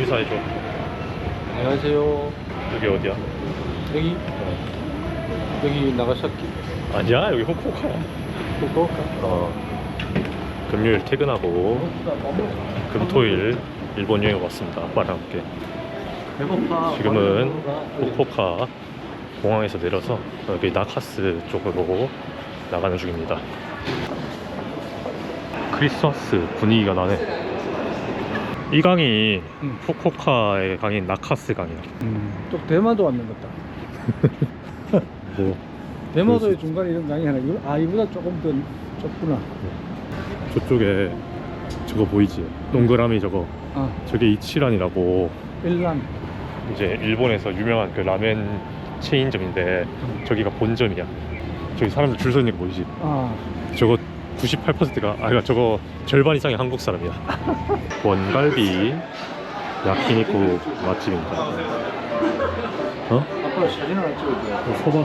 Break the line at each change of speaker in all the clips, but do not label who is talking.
인사해줘.
안녕하세요.
여기 어디야?
여기 여기 나가사키
아니야, 여기 후쿠오카야.
후쿠오카.
어. 금요일 퇴근하고 금토일 일본 여행 왔습니다. 아빠랑 함께.
배고파.
지금은 후쿠오카 공항에서 내려서 여기 나카스 쪽으로 나가는 중입니다. 크리스마스 분위기가 나네. 이 강이
응.
후쿠오카의 강인 나카스 강이야.
음. 또 대마도 왔는 것다.
뭐
대마도의 중간에 이런 강이 하나. 이거- 아 이보다 조금 더 좁구나.
저쪽에 저거 보이지? 동그라미 저거.
아
저게 이치란이라고
일란.
이제 일본에서 유명한 그 라멘 체인점인데 저기가 본점이야. 저기 사람들 줄 서 있는 거 보이지?
아
저거 98%가 아 그러니까 저거 절반 이상이 한국 사람이야. 원갈비 야키니쿠 맛집입니다. 어?
아빠 사진 하나 찍어줘.
서봐.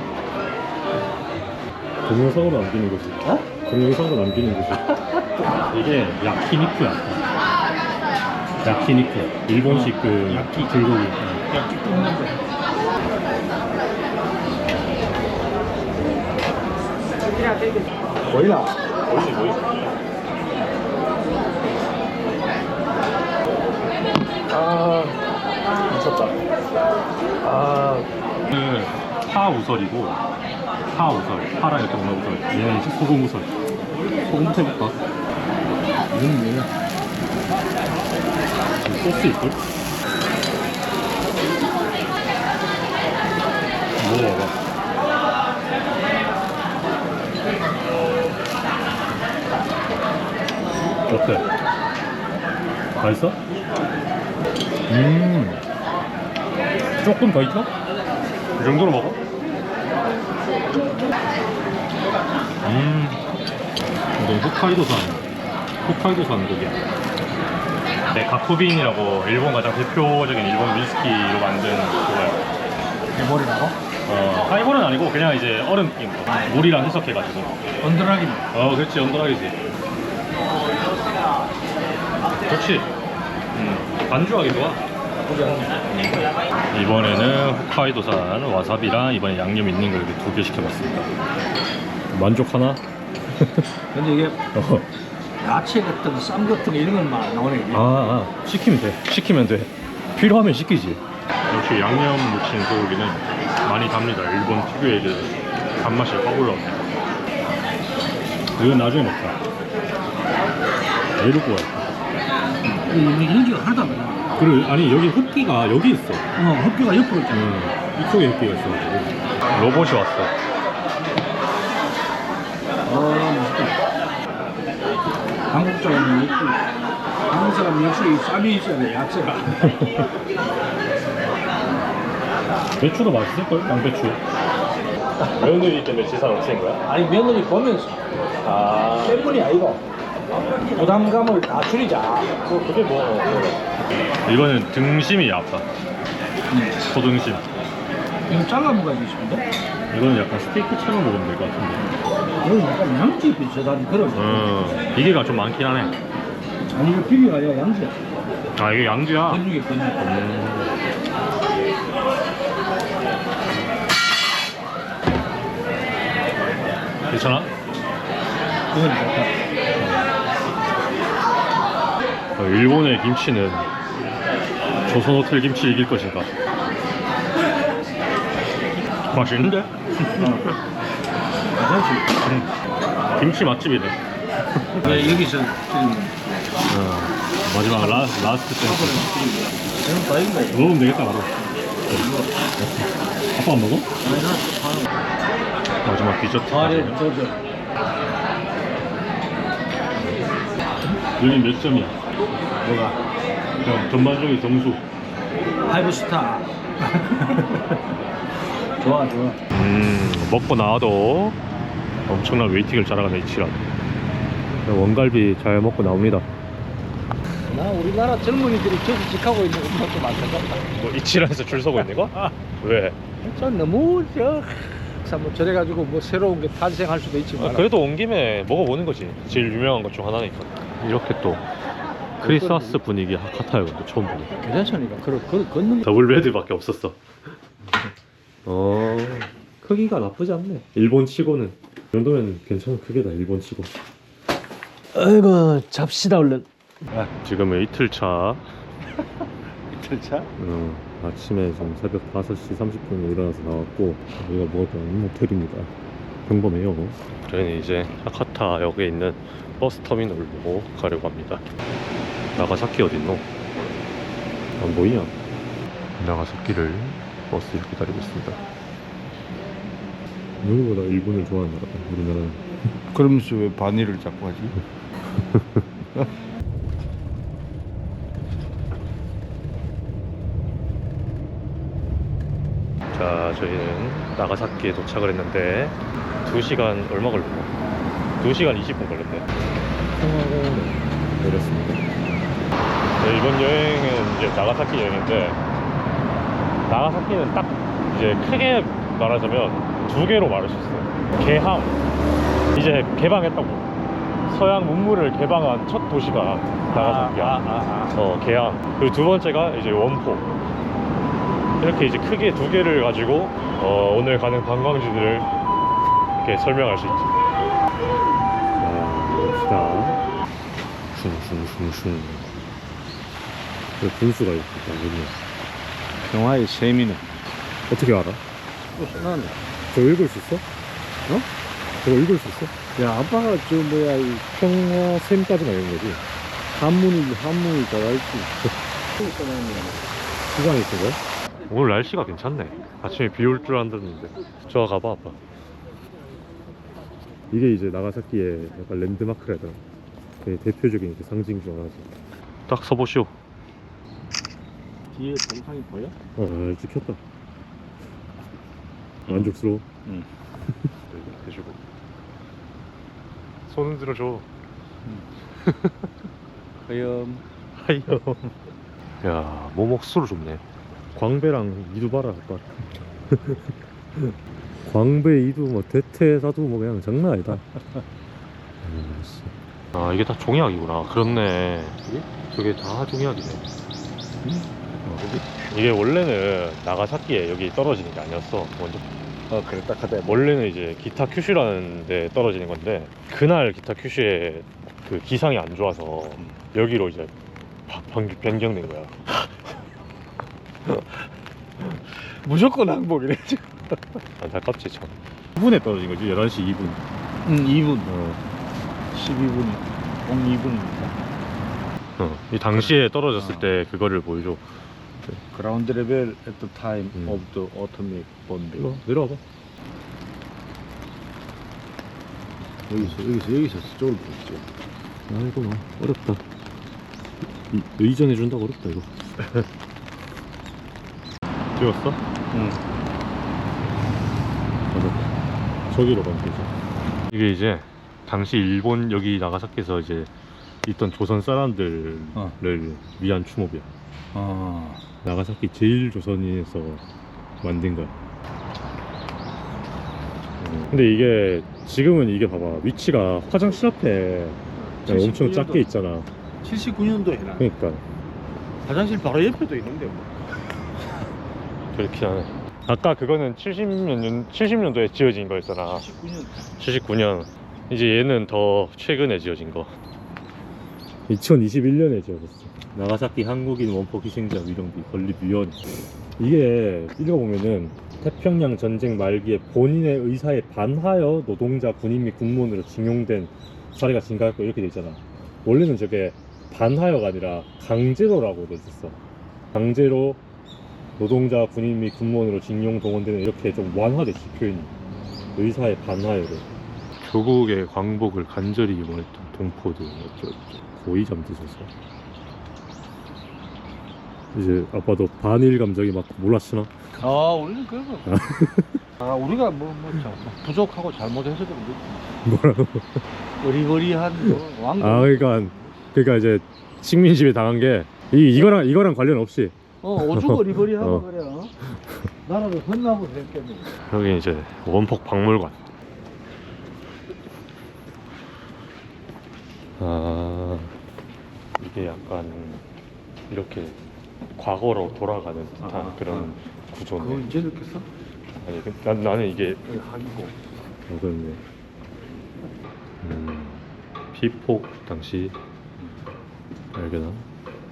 동영상으로 남기는 거지.
어?
동영상으로 남기는 거지. 이게 야키니쿠야. 야키니쿠. 일본식 그 야키 불고기.
야끼 뜯는 거. 보이나?
보이지 보이지.
아 미쳤다.
아, 그 파우설이고 파 우설, 파랑 이렇게 먹는 우설. 얘는 이제 소금 우설. 소금부터 해볼까?
이건 뭐야?
소스 있걸? 먹어봐. 어때? 맛있어? 음. 조금 더 익혀? 이 정도로 먹어? 음. 이건 홋카이도산, 홋카이도산 고기야. 네, 가쿠빈이라고 일본 가장 대표적인 일본 위스키로 만든 그거야.
대머리라고?
어, 하이볼은 아니고 그냥 이제 얼음 낀 거. 물이랑 해석해가지고.
언더락이네.
어, 그렇지, 언더락이지. 좋지. 음, 반주하기 좋아. 이번에는 홋카이도산 와사비랑 이번에 양념 있는 거 이렇게 두 개 시켜봤습니다. 만족하나?
근데 이게
어.
야채 같은 쌈 같은 거 이런 건막 나오네. 이게.
아, 아, 시키면 돼. 시키면 돼. 필요하면 시키지. 역시 양념 묻힌 소고기는 많이 답니다. 일본 특유의 그 단맛이 확 올라오네. 이건 나중에 먹자. 내일 구워.
이 연기가 하나도 안 나.
그리고 아니 여기 흡기가 여기 있어.
어, 흡기가 옆으로 있잖아.
음, 이쪽에 흡기가 있어. 로봇이 왔어.
어, 맛있다. 한국 사람이 역시, 한국 사람 역시 이 쌈이 있어야 돼, 야채가.
배추도 맛있을 걸? 양배추. 며느리 때문에 지산 없앤 거야?
아니, 며느리 보면서.
아.
때문이 아니고. 부담감을 다 줄이자.
뭐 그게 뭐. 이거는 등심이 아파. 소등심.
이거 잘라 먹어야지, 싶은데?
이거는 약간 스테이크처럼 먹으면 될 것 같은데.
이거 약간 양지 비슷한 그런. 거.
음, 기계가 좀 많긴 하네.
아니, 이거 비비가 아니라 양지야.
아, 이게 양주야.
근육이 근육.
음. 괜찮아?
이건 좋다.
어, 일본의 김치는 조선 호텔 김치 이길 것인가? 맛있는데? 음, 김치 맛집이네.
왜 여기서
어, 마지막 라, 라스트
익네.
먹으면 되겠다, 바로. 아빠 안 먹어? 마지막 디저트.
아, 네, 저, 저.
여기 몇 점이야?
뭐가?
그냥 전반적인 점수.
파이브스타. 좋아, 좋아.
음, 먹고 나와도 엄청난 웨이팅을 자랑하는 이치란. 원갈비 잘 먹고 나옵니다.
나 우리나라 젊은이들이 저직하고 있는 것도 많다잖아.
뭐 이치란에서 줄 서고 있는 거? 왜?
저 너무 저. 참, 뭐 저래가지고 뭐 새로운 게 탄생할 수도 있지만.
아, 그래도 온 김에 먹어보는 거지. 제일 유명한 것 중 하나니까. 이렇게 또 크리스마스 분위기 하카타요 근데 처음 보네
괜찮으니까. 그, 그, 걷는 거.
더블 베드밖에 없었어. 어. 크기가 나쁘지 않네. 일본 치고는. 이 정도면 괜찮은 크기다 일본 치고.
아이고 잡시다 얼른.
지금은 이틀차.
이틀차?
어, 아침에 지금 새벽 5시 30분에 일어나서 나왔고 여기가 뭐든 모텔입니다. 평범해요. 저희는 이제 하카타역에 있는 버스 터미널로 가려고 합니다 나가사키 어딨노? 안 보이냐? 나가사키를 버스를 기다리고 있습니다 누구보다 일본을 좋아하는 나라다 우리나라는
그러면서 왜 반일을 자꾸 하지?
자 저희는 나가사키에 도착을 했는데 2시간 얼마 걸렸나? 2시간 20분 걸렸네 평화공원에 내렸습니다 네, 이번 여행은 이제 나가사키 여행인데 나가사키는 딱 이제 크게 말하자면 두 개로 말할 수 있어요 개항 이제 개방했다고 서양 문물을 개방한 첫 도시가 나가사키야
아,
어, 개항. 그리고 두 번째가 이제 원포. 이렇게 이제 크게 두 개를 가지고 어, 오늘 가는 관광지들을 이렇게 설명할 수 있지. 자, 봅시다. 슝슝슝슝. 그 분수가 있다, 여기.
평화의 세미는
어떻게 알아?
또 써놨네
저 읽을 수 있어? 어? 저거 읽을 수 있어?
야 아빠가 저 뭐야 이
평화 샘까지만 읽는 거지.
한문이 한문이 다 알지
시간이 있은 거야? 오늘 날씨가 괜찮네. 아침에 비 올 줄 알았는데. 저 가봐, 아빠. 이게 이제 나가사키의 약간 랜드마크라 해야 되나? 되게 대표적인 이제 상징 중 하나지. 딱 서보시오.
뒤에 동상이 보여?
어, 찍혔다. 만족스러워?
응.
해주고. 손 들어줘.
그럼
하이요. 야, 모목수로 좋네. 광배랑 이두 봐라, 아빠. 광배, 이두, 뭐, 대퇴, 사두, 뭐, 그냥 장난 아니다. 아, 이게 다 종이학이구나. 그렇네. 저게 다 종이학이네. 어, 이게 원래는 나가사키에 여기 떨어지는 게 아니었어. 먼저.
어 그래 딱 하다
원래는 이제 기타 큐슈라는 데 떨어지는 건데, 그날 기타 큐슈의 그 기상이 안 좋아서 여기로 이제 바- 변- 변경된 거야.
무조건 항복이래 지금
안타깝지 참 2분에 떨어진 거지 11시 2분
응 2분
어.
12분 02분입니다
어. 이 당시에 떨어졌을
어.
때 그거를 보여줘
그라운드 레벨 at the time
음.
of the atomic bomb
이거 내려와봐.
여기서 여기서 여기서 저걸 보시죠.
아이고 뭐 어렵다. 이, 의전해 준다고 어렵다 이거. 찍었어?
응.
맞아. 저기로 가면 되지. 이게 이제 당시 일본 여기 나가사키에서 이제 있던 조선 사람들을
어.
위한 추모비야
아
나가사키 제일 조선인에서 만든 거야. 음, 근데 이게 지금은 이게 봐봐 위치가 화장실 앞에 그냥 엄청
79 년도.
작게 있잖아.
79년도에 나
그러니까
화장실 바로 옆에도 있는데 뭐.
그렇긴 하네. 아까 그거는 70년 70년도에 지어진 거였잖아.
79년
79년. 이제 얘는 더 최근에 지어진 거. 2021년에 지어졌어. 나가사키 한국인 원포 희생자 위령비 건립위원. 이게 읽어보면은 태평양 전쟁 말기에 본인의 의사에 반하여 노동자, 군인 및 군무원으로 징용된 사례가 증가했고 이렇게 돼 있잖아. 원래는 저게 반하여가 아니라 강제로라고 돼 있었어. 강제로 노동자, 군인 및 군무원으로 징용 동원되는 이렇게 좀 완화됐지 표현이. 의사에 반하여로. 조국의 광복을 간절히 이용했던 동포들 어쩌 고 고의 잠드셔서 이제 아빠도 반일 감정이 막 몰아치나?
아 우리는 거. 아 우리가 뭐뭐 부족하고 잘못해서 그런데
뭐라고?
어리버리한 뭐 왕국.
아 그러니까 그러니까 이제 식민지배 당한 게 이, 이거랑 이거랑 관련 없이
어 오죽 어리버리하고
어.
그래. 어? 나라를 혼나고 그랬겠네.
여기 이제 원폭 박물관 아 이게 약간 이렇게 과거로 돌아가는 듯한
아, 아,
그런
그거
구조인데
이제 느꼈어?
아니 그- 난, 나는 이게
여기 학이고.
어그렇네. 음, 피폭 당시? 알게나?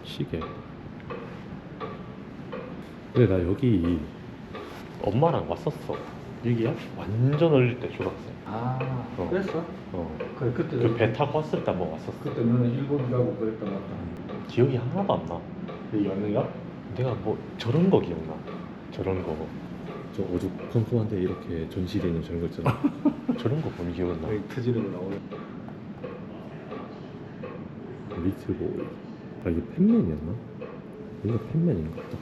시계. 근데 나 여기 엄마랑 왔었어
여기야?
완전 어릴 때 중학생
아
어.
그랬어?
어.
그래 그때
그 배 타고 왔을 때 한 번 왔었어
그때 너는 일본 가고 그랬던 것 같다
기억이 하나도 안 나.
여기 왔는가?
내가 뭐 저런 거 기억나. 저런 거. 저 어두컴컴한데 이렇게 전시돼 있는 저런 거 있잖아. 저런 거 보면 기억은 나.
여기 터지는 거 나오네
리틀보이. 아 이게 팬맨이었나? 이거 팬맨인 것 같다.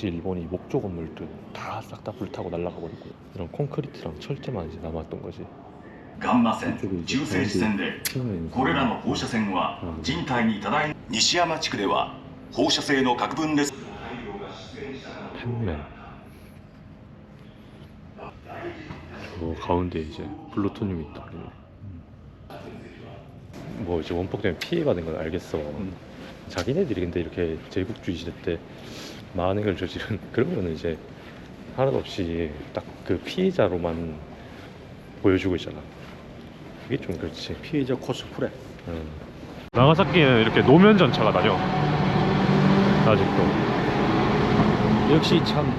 당시 일본이 목조 건물들 다 싹 다 불타고 날아가 버리고 이런 콘크리트랑 철제만 이제 남았던 거지.
ガンマ線
ちょっといい
中性子線で
팬맨.
これらの放射線は
うん
人体に多大西山地区では放射性の核分裂
팬맨. 저 가운데 이제 플루토늄이 있다. 뭐 이제 원폭 때문에 피해받은 건 알겠어. 자기네들이 근데 이렇게 제국주의 시대 때 많은 걸 저지른 그런 거는 이제 하나도 없이 딱 그 피해자로만 보여주고 있잖아. 그게 좀 그렇지.
피해자 코스프레
응. 나가사키는 이렇게 노면 전차가 다녀. 아직도.
역시 참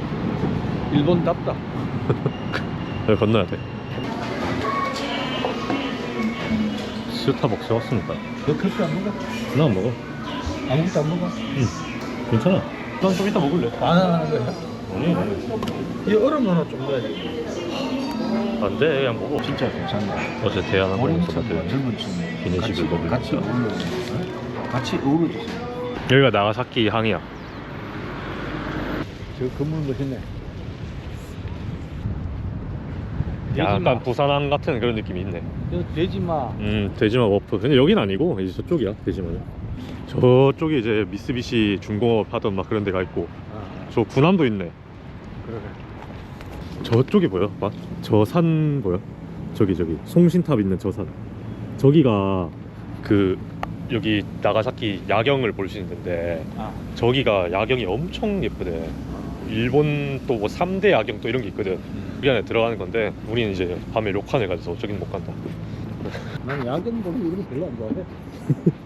일본답다
여기 건너야 돼. 스타벅스 왔습니다.
너 커피 안 먹어?
나 안 먹어.
아무것도 안 먹어?
괜찮아. 난 좀 이따 먹을래.
바나나 하는 거야?
아니,
이 얼음 하나 좀 넣어야지
안 돼. 그냥 먹어.
진짜 괜찮네
어제
어린이처럼
받은
젊은 친구
기내식을 먹으니까.
같이 어울려서 같이 어우러져서
여기가 나가사키 항이야.
저 건물 멋있네
약간 부산항 같은 그런 느낌이 있네.
저 돼지마
음, 대지마 워프. 근데 여긴 아니고 이제 저쪽이야. 대지마는. 저쪽에 이제 미쓰비시 중공업 하던 막 그런 데가 있고
아,
저 군함도 있네.
그러네
저쪽이 보여? 봐. 저산 보여? 저기 저기 송신탑 있는 저 산. 저기가 그 여기 나가사키 야경을 볼 수 있는데
아,
저기가 야경이 엄청 예쁘대. 일본 또 뭐 3대 야경 또 이런 게 있거든. 그 안에 들어가는 건데 우리는 이제 밤에 록환에 가서 저긴 못 간다.
난 야경 보는 이런 거 별로 안 좋아해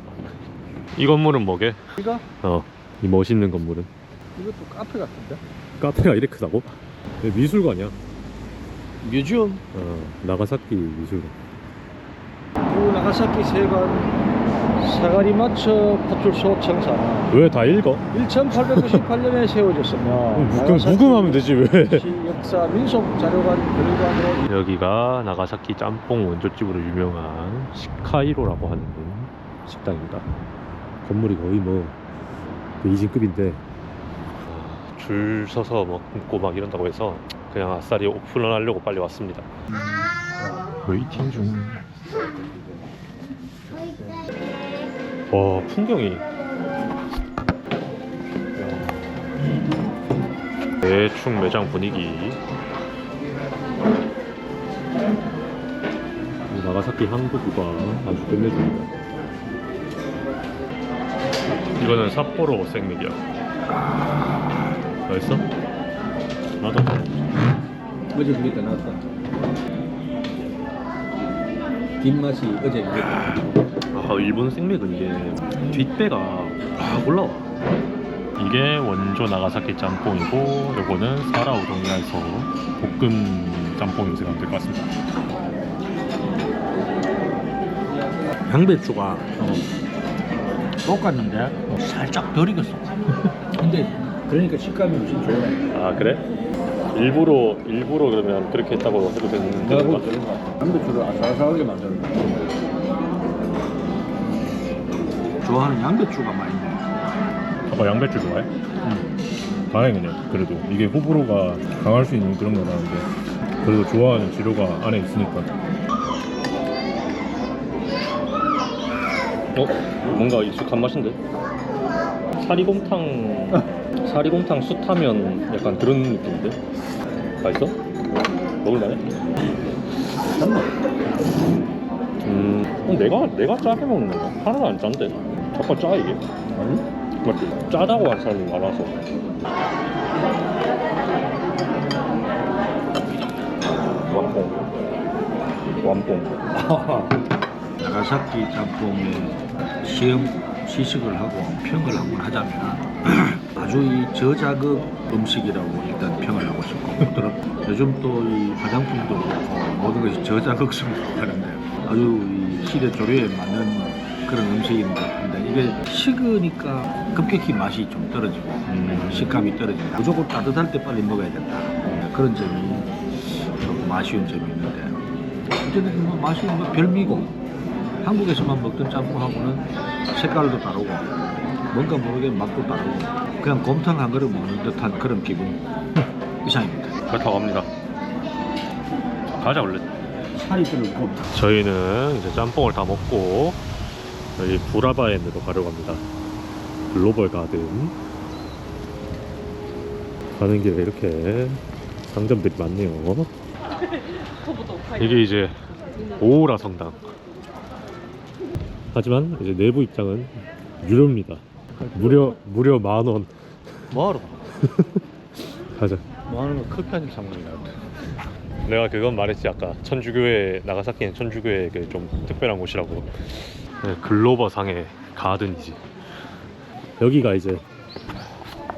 이 건물은 뭐게?
이거?
어. 이 멋있는 건물은
이것도 카페 같은데?
카페가 이렇게 크다고? 여기 미술관이야.
뮤지엄
어, 나가사키 미술관.
그 나가사키 세관 사가리 마처 파출소 청사
왜 다 읽어?
1898년에 세워졌으며
묵음, 묵음하면 되지 왜?
시 역사 민속 자료관 별관으로
여기가 나가사키 짬뽕 원조집으로 유명한 시카이로라고 하는 식당입니다. 건물이 거의 뭐 베이징급인데 줄 서서 먹고 막 이런다고 해서 그냥 아싸리 오픈을 하려고 빨리 왔습니다. 웨이팅 중. 와 풍경이 대충 매장 분위기 이 나가사키 항구가 아주 끝내줍니다 이거는 삿포로 생맥이야 맛있어? 나도.
어제 그랬다 나왔다. 뒷맛이 어제 그랬다
아 일본 생맥은 이게 뒷배가 확 올라와. 이게 원조 나가사키 짬뽕이고 요거는 사라 우동이라서 볶음 짬뽕이라고 생각하면 될것 같습니다.
양배추가 똑같는데? 살짝 덜 익었어. 근데 그러니까 식감이 훨씬 좋네
아 그래? 일부러 일부러 그러면 그렇게 했다고 해도 되는
내가
건가?
볼 때는 양배추를 아삭아삭하게 만드는 거야 좋아하는 양배추가 많이 네.
아빠 양배추 좋아해? 응. 다행이네 그래도. 이게 호불호가 강할 수 있는 그런 거라는데 그래도 좋아하는 재료가 안에 있으니까 어? 뭔가 익숙한 맛인데? 사리곰탕 사리곰탕 숯하면 약간 그런 느낌인데? 맛있어? 먹을만해?
잠깐만.
음, 그럼 내가 내가 짜게 먹는 거 하나도 안 짠데 잠깐 짜 이게
아니?
맞지? 짜다고 한 사람이 많아서 완봉 완봉
나가사키 짬뽕에 시험 시식을 하고 평을 한번 하자면 아주 이 저자극 음식이라고 일단 평을 하고 싶고 또 요즘 또 이 화장품도 그렇고 모든 것이 저자극성이라고 하는데 아주 이 시대 조류에 맞는 그런 음식인 것 같은데 이게 식으니까 급격히 맛이 좀 떨어지고
음.
식감이 떨어진다 무조건 따뜻할 때 빨리 먹어야 된다 그런 점이 조금 아쉬운 점이 있는데 어쨌든 뭐 맛이 뭐 별미고 한국에서만 먹던 짬뽕하고는 색깔도 다르고 뭔가 모르게 맛도 다르고 그냥 곰탕 한 그릇 먹는 듯한 그런 기분. 이상입니다.
그렇다고 합니다. 가자 원래.
살이 들고
저희는 이제 짬뽕을 다 먹고 여기 구라바엔으로 가려고 합니다. 글로벌 가든. 가는 길에 이렇게 상점들이 많네요. 이게 이제 오오라 성당. 하지만 이제 내부 입장은 유료입니다. 무려 무려 만 원.
뭐하러?
가자.
뭐하는 거? 커피 한잔 사 먹으려
내가 그건 말했지 아까. 천주교회 나가사키는 천주교회 그좀 특별한 곳이라고. 네, 글로버 상의 가든이지. 여기가 이제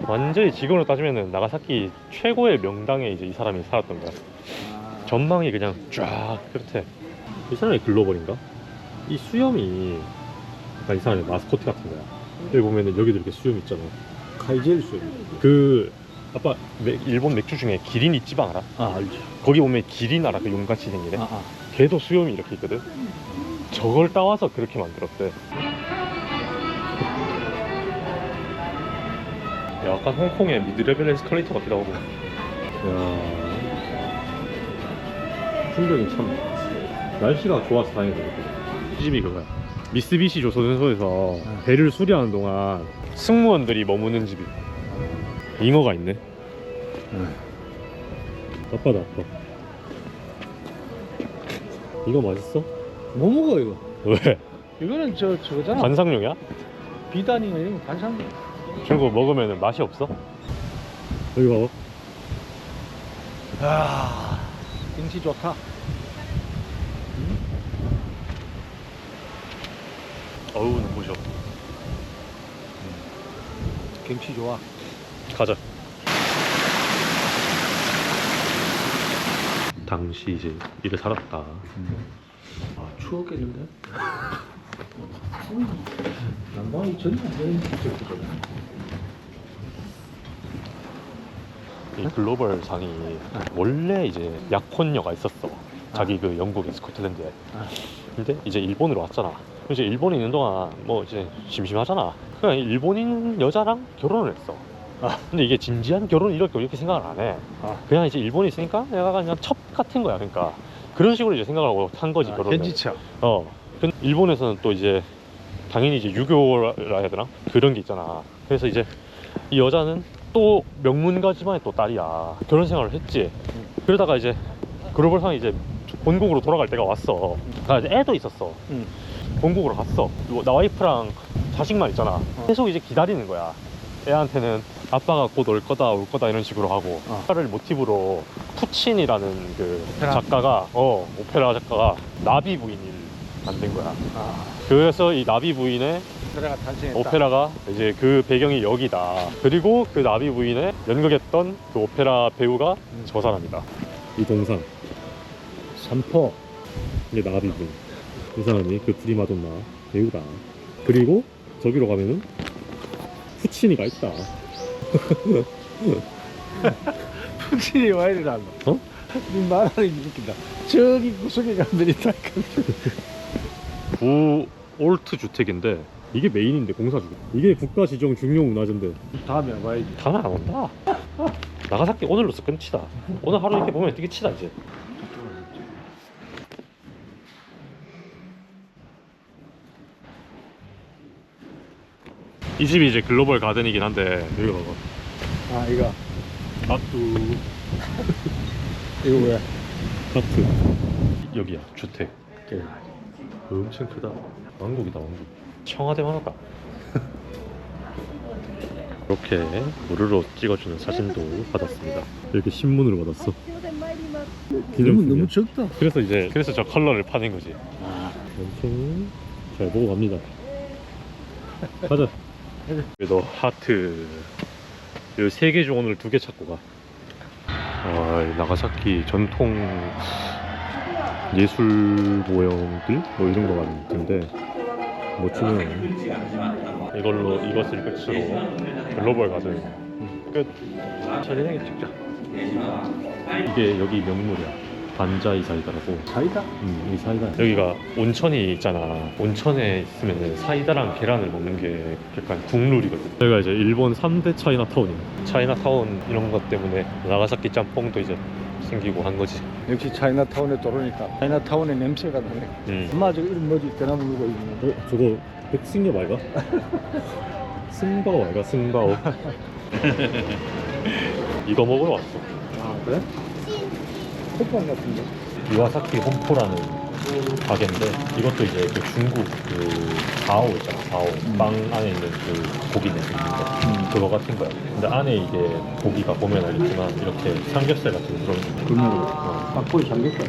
완전히 지금으로 따지면은 나가사키 최고의 명당에 이제 이 사람이 살았던 거야. 전망이 그냥 쫙 그렇대 이 사람이 글로벌인가? 이 수염이 약간 이 사람의 마스코트 같은 거야 여기 보면은 여기도 이렇게 수염 있잖아
카이젤 수요
그 아빠 맥- 일본 맥주 중에 기린 이찌방 알아?
아 알지
거기 보면 기린 알아? 그 용같이 생기네
아, 아.
걔도 수염이 이렇게 있거든. 저걸 따와서 그렇게 만들었대. 약간 홍콩의 미드레벨 에스컬레이터 같기도 하고. 야 풍경이 참 날씨가 좋아서 다행이다. 이 집이 그거야. 미쓰비시 조선소에서 배를 수리하는 동안 승무원들이 머무는 집이. 잉어가 있네. 아빠다 아빠. 이거 맛있어?
뭐 먹어 이거
왜?
이거는 저 저거잖아
관상용이야?
비단이가 이거 반상
저거 먹으면 맛이 없어? 여기 봐봐
아 경치 좋다
어우 눈부셔
경치 좋아.
가자. 당시 이제 이래 살았다.
아 추웠겠는데 난방이 전혀 안 되는
이 글로벌 상이 원래 이제 약혼녀가 있었어. 자기 그 영국의 스코틀랜드에.
아.
근데 이제 일본으로 왔잖아 이제 일본에 있는 동안 뭐 이제 심심하잖아 그냥 일본인 여자랑 결혼을 했어
아.
근데 이게 진지한 결혼 이렇게 이렇게 생각을 안 해
아.
그냥 이제 일본에 있으니까 내가 그냥 첩 같은 거야 그러니까 그런 식으로 이제 생각을 하고 한 거지 결혼을
아, 현지차
어. 근데 일본에서는 또 이제 당연히 이제 유교라 해야 되나? 그런 게 있잖아. 그래서 이제 이 여자는 또 명문가 집안의 또 딸이야. 결혼 생활을 했지. 그러다가 이제 글로벌상이 이제 본국으로 돌아갈 때가 왔어. 아, 이제 애도 있었어.
응.
본국으로 갔어. 나 와이프랑 자식만 있잖아. 계속 이제 기다리는 거야. 애한테는 아빠가 곧 올 거다 올 거다 이런 식으로 하고
어.
를 모티브로 푸친이라는 그
오페라?
작가가 어 오페라 작가가 나비 부인을 만든 거야.
아
그래서 이 나비 부인의
오페라가 탄생했다
오페라가 이제 그 배경이 여기다. 그리고 그 나비 부인의 연극했던 그 오페라 배우가 저 사람이다. 이 동상
삼포
이게 나비 부인. 이 사람이 그 프리마돈나 배우다. 그리고 저기로 가면은 푸치니가 있다.
푸틴이 와 이러나
어?
네 말하는 게 웃긴다 저기 구석에 가면 있다니까
구 올트 주택인데 이게 메인인데 공사 주택. 이게 국가 지정 중요 문화재인데
다음에 와야지
다음에 안 온다. 나가사키 오늘로서 끝이다. 오늘 하루 이렇게 보면 되게 치다 이제. 이 집이 이제 글로벌 가든이긴 한데 여기 봐봐.
아 이거.
아뚜
이거 왜?
하트 여기야 주택. 엄청 크다. 왕국이다 왕국. 청와대만 하다 이렇게 무료로 찍어주는 사진도 받았습니다. 이렇게 신문으로 받았어?
너무
기념품이야.
너무 적다.
그래서 이제 그래서 저 컬러를 파는 거지.
아,
엄청 잘 보고 갑니다. 가자 그래도 하트 이세개 중 오늘 두 개 찾고 가. 아, 이 나가사키 전통 예술 모형들? 뭐 이런 거 같은데 멋지네요 이걸로 이것을 끝으로 글로벌 가든 끝. 차례하게 찍자. 이게 여기 명물이야 반자이 사이다라고
사이다?
음, 이 사이다. 여기가 온천이 있잖아. 온천에 있으면 사이다랑 계란을 먹는 게 약간 국룰이거든. 여기가 이제 일본 3대 차이나타운이야. 차이나타운 이런 것 때문에 나가사키 짬뽕도 이제 생기고 한 거지.
역시 차이나타운에 들어오니까 차이나타운의 냄새가 나네.
음.
엄마 저거 이름 뭐지? 대나무 누가 있는
어, 저거 백승엽 아이가? 승바오 아이가? 승바오. 이거 먹으러 왔어.
아 그래? 호빵 같은데?
이와사키 홈포라는 가게인데 이것도 이제 그 중국 그 가오 있잖아 가오 빵 안에 있는 그 고기네 생긴 거 그거 같은 거야 근데 안에 이게 고기가 보면 알겠지만 이렇게 삼겹살 같은 그런 거
그러면
어.
막고기 삼겹살.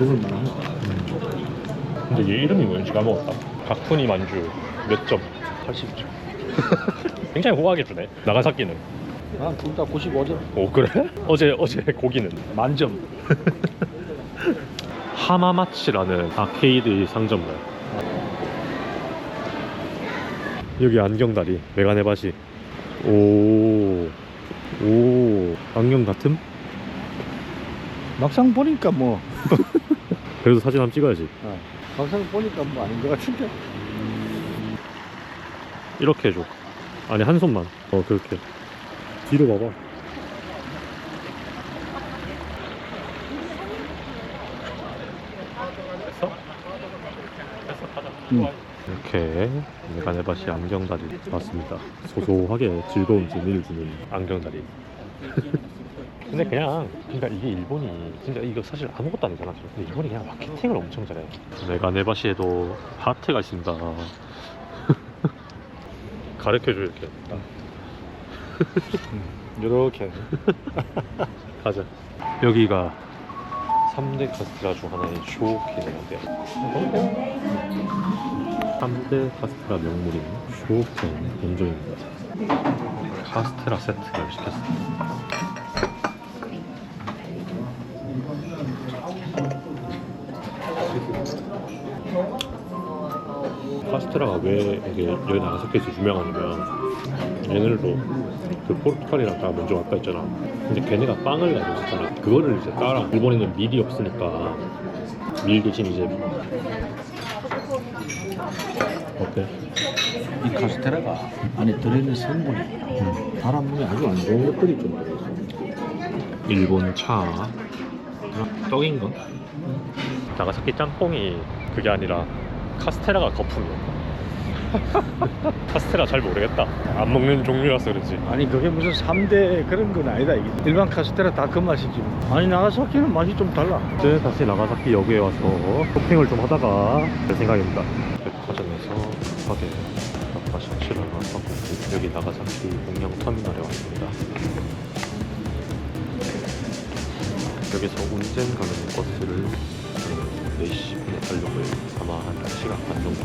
먹을 만한 거.
근데 얘 이름이 뭔지 까먹었다 가쿠니 만주 몇 점?
80점.
굉장히 호하게 주네 나가사키는
아, 둘다 95점.
오 그래? 어제 어제 고기는
만점.
하마마치라는 아케이드 상점가요. 여기 안경다리 메가네바시. 오, 오, 안경 같음?
막상 보니까 뭐,
그래도 사진 한번 찍어야지.
어, 막상 보니까 뭐 아닌 것 같은데.
이렇게 해줘. 아니 한 손만. 어 그렇게. 뒤로 봐봐. 됐어? 됐어 가자.
응.
이렇게 메가네바시 안경다리 왔습니다. 소소하게 즐거운 재미를 주는 안경다리. 근데 그냥 그러니까 이게 일본이 진짜 이거 사실 아무것도 아니잖아. 근데 일본이 그냥 마케팅을 엄청 잘해. 메가네바시에도 하트가 있습니다. 가르쳐줘 이렇게.
이렇게.
가자. 여기가 3대 카스테라 중 하나인 쇼케인인데 3대 카스테라 명물인 쇼케인 본점입니다. 카스테라 세트를 시켰습니다. 카스테라가 왜 이게 여기 나가사키에서 유명하냐면 얘네들도 그 포르투갈이랑 다 먼저 왔다 했잖아. 근데 걔네가 빵을 가지고 있었잖아. 그거를 이제 따라 일본에는 밀이 없으니까 밀 대신 이제 어때?
이 카스테라가 안에 들어있는 성분이 몸에 아주 안 좋은 것들이 좀 들어있어.
일본 차 떡인가? 나가사키 짬뽕이 그게 아니라 카스테라가 거품이었다. 카스테라 잘 모르겠다. 안 먹는 종류라서 그렇지.
아니 그게 무슨 3대 그런 건 아니다 이게 일반 카스테라 다 그 맛이지 뭐. 아니 나가사키는 맛이 좀 달라
이제 다시 나가사키 역에 와서 쇼핑을 좀 하다가 될 생각입니다. 백화점에서 급하게 아빠 셔츠를 하나 사고 여기 나가사키 공영 터미널에 왔습니다. 여기서 운전 가는 버스를 4시 10분에 타려고 해요. 아마 한 1시간 반 정도